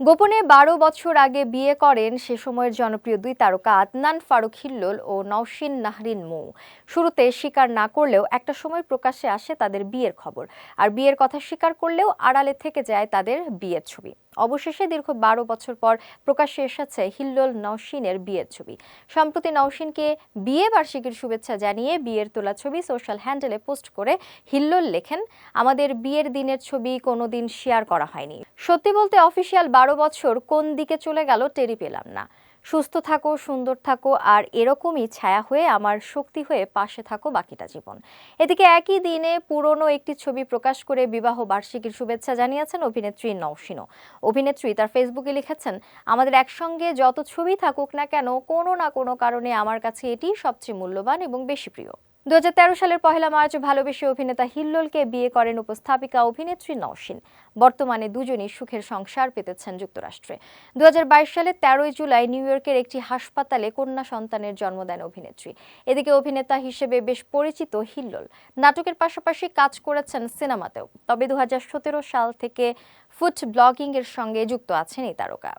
গোপনে বারো বছর আগে বিয়ে করেন সে সময়ের জনপ্রিয় দুই তারকা আদনান ফারুক হিল্লোল ও নওশিন নাহরিন মৌ। শুরুতে স্বীকার না করলেও একটা সময় প্রকাশ্যে আসে তাদের বিয়ের খবর। আর বিয়ের কথা স্বীকার করলেও আড়ালে থেকে যায় তাদের বিয়ের ছবি। অবশেষে দীর্ঘ বারো বছর পর প্রকাশ্যে এসেছে হিল্লোল নওশিনের বিয়ের ছবি। সম্প্রতি নওশিনকে বিয়ে বার্ষিকীর শুভেচ্ছা জানিয়ে বিয়ের তোলা ছবি সোশ্যাল হ্যান্ডেলে পোস্ট করে হিল্লোল লেখেন, আমাদের বিয়ের দিনের ছবি কোনোদিন শেয়ার করা হয়নি। সত্যি বলতে অফিসিয়াল বারো বছর কোন দিকে চলে গেল টেরি পেলাম না। সুস্থ থাকো, সুন্দর থাকো, আর এরকমই ছায়া হয়ে আমার শক্তি হয়ে পাশে থাকো বাকিটা জীবন। এদিকে একই দিনে পুরনো একটি ছবি প্রকাশ করে বিবাহ বার্ষিকীর শুভেচ্ছা জানিয়েছেন অভিনেত্রী নৌসিনো অভিনেত্রী তার ফেসবুকে লিখেছেন, আমাদের একসঙ্গে যত ছবি থাকুক না কেন, কোনো না কোনো কারণে আমার কাছে এটি সবচেয়ে মূল্যবান এবং বেশি প্রিয়। দুহাজার তেরো সালের পহেলা মার্চ ভালোবেসে অভিনেতা হিল্লোলকে বিয়ে করেন উপস্থাপিকা অভিনেত্রী নওশিন বর্তমানে দুজনই সুখের সংসার পেতেছেন যুক্তরাষ্ট্রে। দু সালে তেরোই জুলাই নিউ ইয়র্কের একটি হাসপাতালে কন্যা সন্তানের জন্ম দেন অভিনেত্রী। এদিকে অভিনেতা হিসেবে বেশ পরিচিত হিল্লোল। নাটকের পাশাপাশি কাজ করেছেন সিনেমাতেও। তবে দু হাজার সতেরো সাল থেকে ফুড ব্লগিং এর সঙ্গে যুক্ত আছেন এই তারকা।